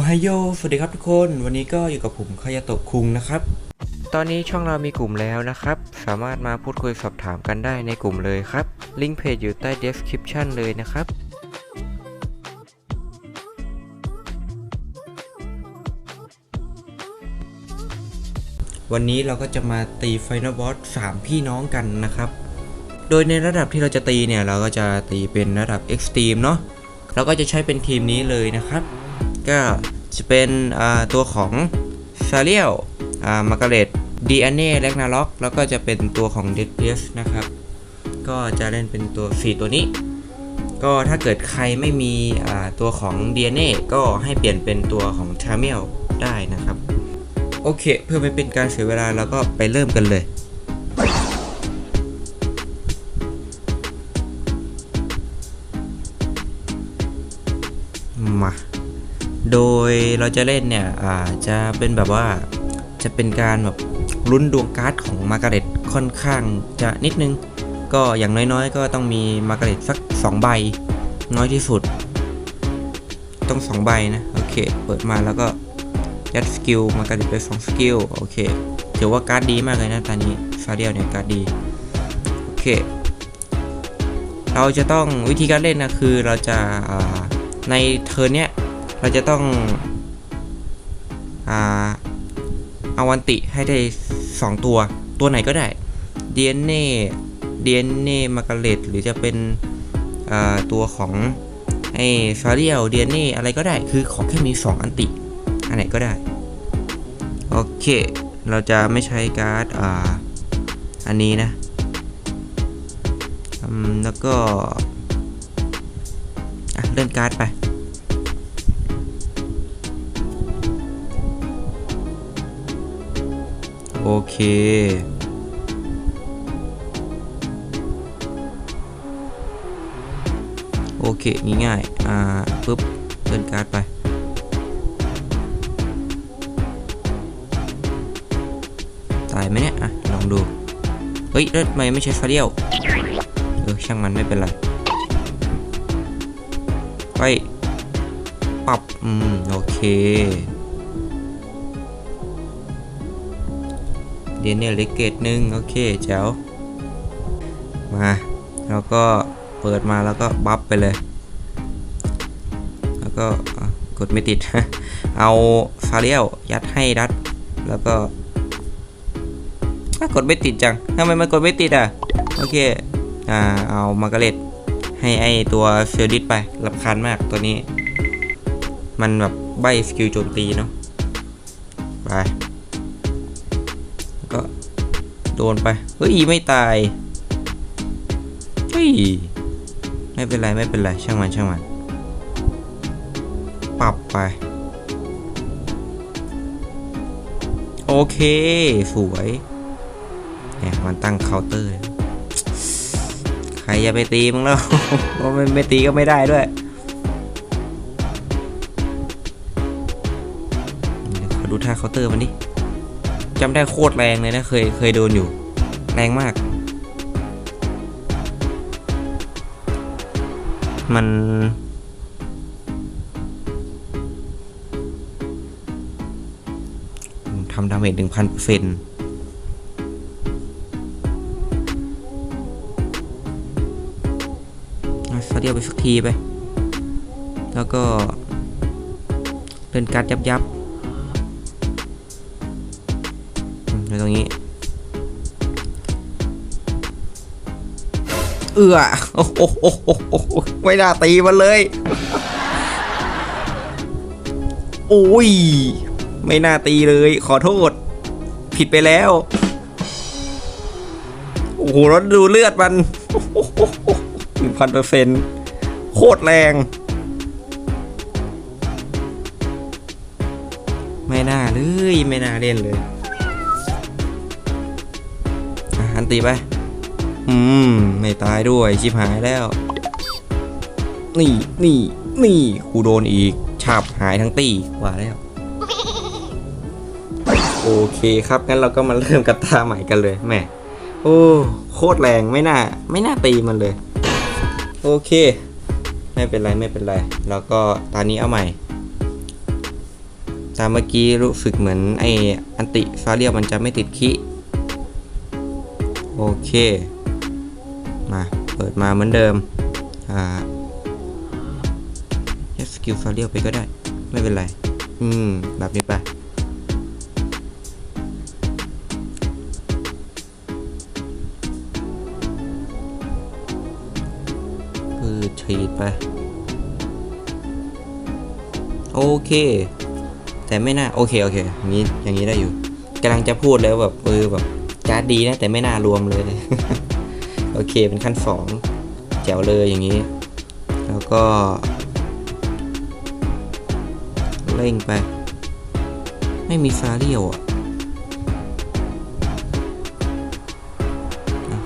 ไฮโอสวัสดีครับทุกคน วันนี้ก็อยู่กับผมคายาโตะคุงนะครับ ตอนนี้ช่องเรามีกลุ่มแล้วนะครับ สามารถมาพูดคุยสอบถามกันได้ในกลุ่มเลยครับ ลิงก์เพจอยู่ใต้ description เลยนะครับ วันนี้เราก็จะมาตีไฟน a ลบอส3พี่น้องกันนะครับ โดยในระดับที่เราจะตีเนี่ย เราก็จะตีเป็นระดับ Extreme เนาะเราก็จะใช้เป็นทีมนี้เลยนะครับ ก็จะเป็นตัวของซาเลียลมาการ์เร็ตดีอันเน่แลกนาล็อกแล้วก็จะเป็นตัวของเดดเ s นะครับ ก็จะเล่นเป็นตัว 4 ตัวนี้ ก็ถ้าเกิดใครไม่มีตัวของ DNA ก็ให้เปลี่ยนเป็นตัวของ t a m i l ได้นะครับ โอเค เพื่อไม่เป็นการเสียเวลาเราก็ไปเริ่มกันเลย ยเราจะเล่นเนี่ยอาจะเป็นแบบว่าจะเป็นการแบบลุ้นดวงการ์ดของมาร์กาเร็ตค่อนข้างจะนิดนึง ก็อย่างน้อยๆ ก็ต้องมีมาร์กาเร็ตสัก 2 ใบ น้อยที่สุด ต้อง 2 ใบนะ โอเค เปิดมาแล้วก็ยัดสกิลมาร์กาเร็ตไป2สกิลโอเคถือว่าการ์ดดีมากเลยนะตอนนี้ซาเดียลเนี่ยการ์ดดีโอเค เราจะต้องวิธีการเล่นนะคือเราจะาในเทิร์นเนี้ย เราจะต้องอ่าเอาวันติให้ได้ 2 ตัว ตัวไหนก็ได้ DNA DNA มาการเลตหรือจะเป็นตัวของไอ้ซาเรียล DNA อะไรก็ได้ คือขอแค่มี 2 อันติ อันไหนก็ได้ โอเค เราจะไม่ใช้การ์ดอ่าอันนี้นะแล้วก็เลื่อนการ์ดไป เค โอเค ง่ายๆอ่าปุ๊บเลื่อนการ์ดไปตายไหมเนี่ย อะ ลองดู เฮ้ยแล้วทำไมไม่ใช่ฟาเดียว เออ ช่างมันไม่เป็นไร ไป ปรับ อืม โอเค เดนเนี่ยเลกเกตหนึ่งโอเคแจ๋วมาแล้วก็เปิดมาแล้วก็บัฟไปเลย แล้วก็กดไม่ติด เอาฟาเรียลยัดให้ดัด แล้วก็กดไม่ติดจังทำไมมันกดไม่ติดอะ โอเค อ่า เอามาร์กเร็ตให้ไอตัวเฟลดิสไปลำคาญมากตัวนี้ มันแบบใบสกิลโจมตีเนาะไป ดนไป เฮ้ย ไม่ตาย เฮ้ย ไม่เป็นไร ไม่เป็นไร ช่างมัน ช่างมัน ปรับไป โอเค สวยแหมมันตั้งเคาน์เตอร์ ใครอย่าไปตีมึงแล้วเพราะมันไม่ตีก็ไม่ได้ด้วยขอดูท่าเคาน์เตอร์มันดิ จำได้โคตรแรงเลยนะ เคยเคยโดนอยู่ แรงมาก มันทำดาเมจหนึ่งพันเปอร์เซ็นต์สเดียวไปสักทีไป แล้วก็เล่นการยับยับ อืมไว้ตรงนี้ เอือโอ้โหโอ้โหโอ้โหไม่น่าตีมันเลย โอ้ย ไม่น่าตีเลย ขอโทษ ผิดไปแล้ว โอ้โหแล้วดูเลือดมันหนึ่งพันเปอร์เซ็นต์โคตรแรง ไม่น่าเลย ไม่น่าเล่นเลย นตีไป อืม ไม่ตายด้วย ชิบหายแล้ว นี่นี่นี่กูโดนอีกฉาบหายทั้งตีกว่าแล้ว โอเคครับ งั้นเราก็มาเริ่มกับตาใหม่กันเลยแหม่โอ้โคตรแรงไม่น่า ไม่น่าตีมันเลย โอเค ไม่เป็นไรไม่เป็นไร แล้วก็ตอนนี้เอาใหม่ ตามเมื่อกี้รู้สึกเหมือนไออันติฟาเรียมันจะไม่ติดคิ โอเค มาเปิดมาเหมือนเดิม อ่ายัดสกิลฟาเรียไปก็ได้ ไม่เป็นไร อืม แบบนี้ไปคือฉีดไป โอเค แต่ไม่น่า โอเค โอเคอย่างนี้อย่างนี้ได้อยู่กำลังจะพูดแล้วแบบเออแบบ การ์ดดีนะ แต่ไม่น่ารวมเลย โอเคเป็นขั้นสองแจ๋วเลยอย่างนี้ แล้วก็ เร่งไป ไม่มีซาเรียวอะ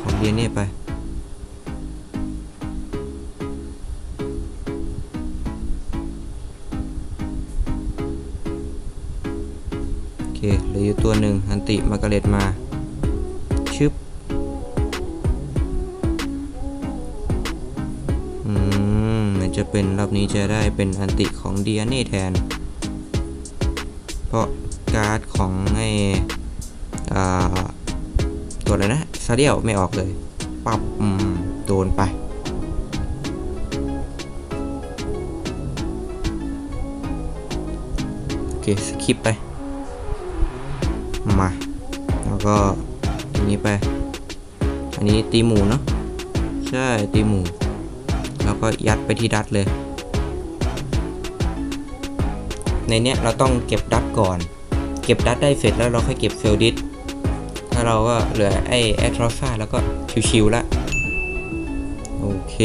ของเดียนเนี่ยไปโอเคเหลืออยู่ตัวหนึ่งอันติมาร์กาเร็ตมา จะเป็นรอบนี้จะได้เป็นอันติของเดียนี่แทน เพราะการ์ดของไอ้ตัวอะไรนะซาเดียวไม่ออกเลย ปับโดนไป โอเค สคิปไป มา แล้วก็อันนี้ไป อันนี้ตีหมูเนาะ ใช่ ตีหมู แล้วก็ยัดไปที่ดัดเลย ในเนี้ยเราต้องเก็บดัดก่อน เก็บดัดได้เสร็จแล้วเราค่อยเก็บเซลดิสถ้าเราก็เหลือไอ้แอตรอซ่าแล้วก็ชิวๆละโอเค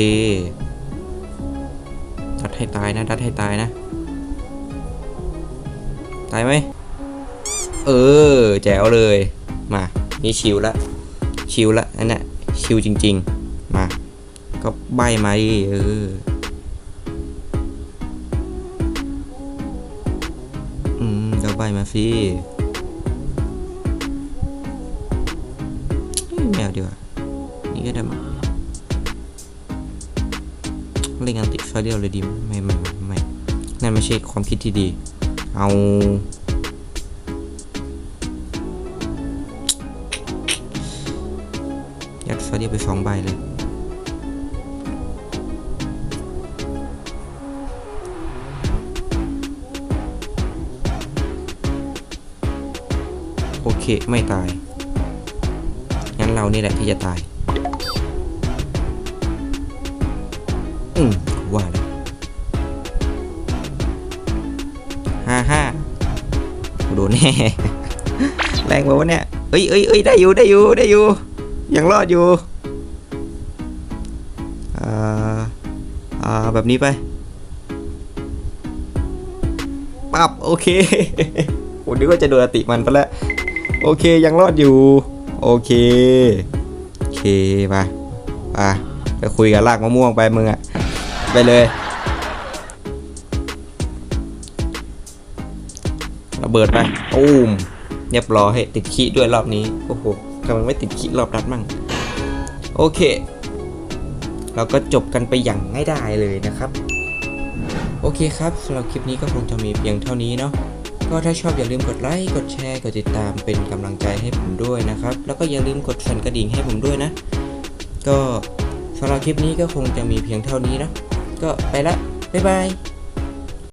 ดัดให้ตายนะ ดัดให้ตายนะ ตายไหม เออ แจ๋วเลย มา นี่ชิวละ ชิวละอันนี้ชิวจริง ๆ ก็ใบมาดิเอออืมก็ใบมาสิแมวดีกว่านี่ก็ได้มาเล่นอันติฟาเดียลเลยดีไม่ไม่ไม่ไม่นั่นไม่ใช่ความคิดที่ดี เอายัดฟาเดียลไปสองใบเลย เคไม่ตาย งั้นเรานี่แหละที่จะตาย อืมว่าแล้วห้าห้าโดนแน่แรงกว่าวะเนี่ยเอ้ยเอ้ยเอ้ยได้อยู่ได้อยู่ได้อยู่ ยังรอดอยู่อ่าอ่าแบบนี้ไปปับโอเคผมนึกว่าจะโดนอติมันไปแล้ว โอเคยังรอดอยู่ โอเคโอเคไปไปไปคุยกับลากมะม่วงไปมึงอะไปเลยระเบิดไปตูมเรียบร้อยติดขี้ด้วยรอบนี้โอ้โหทำไมไม่ติดขี้รอบนัดมั่งโอเค เราก็จบกันไปอย่างง่ายดายเลยนะครับ โอเคครับสำหรับคลิปนี้ก็คงจะมีเพียงเท่านี้เนาะ ก็ถ้าชอบอย่าลืมกดไลค์ กดแชร์ กดติดตามเป็นกำลังใจให้ผมด้วยนะครับ แล้วก็อย่าลืมกดสั่นกระดิ่งให้ผมด้วยนะ ก็สำหรับคลิปนี้ก็คงจะมีเพียงเท่านี้นะ ก็ไปละ บ๊ายบาย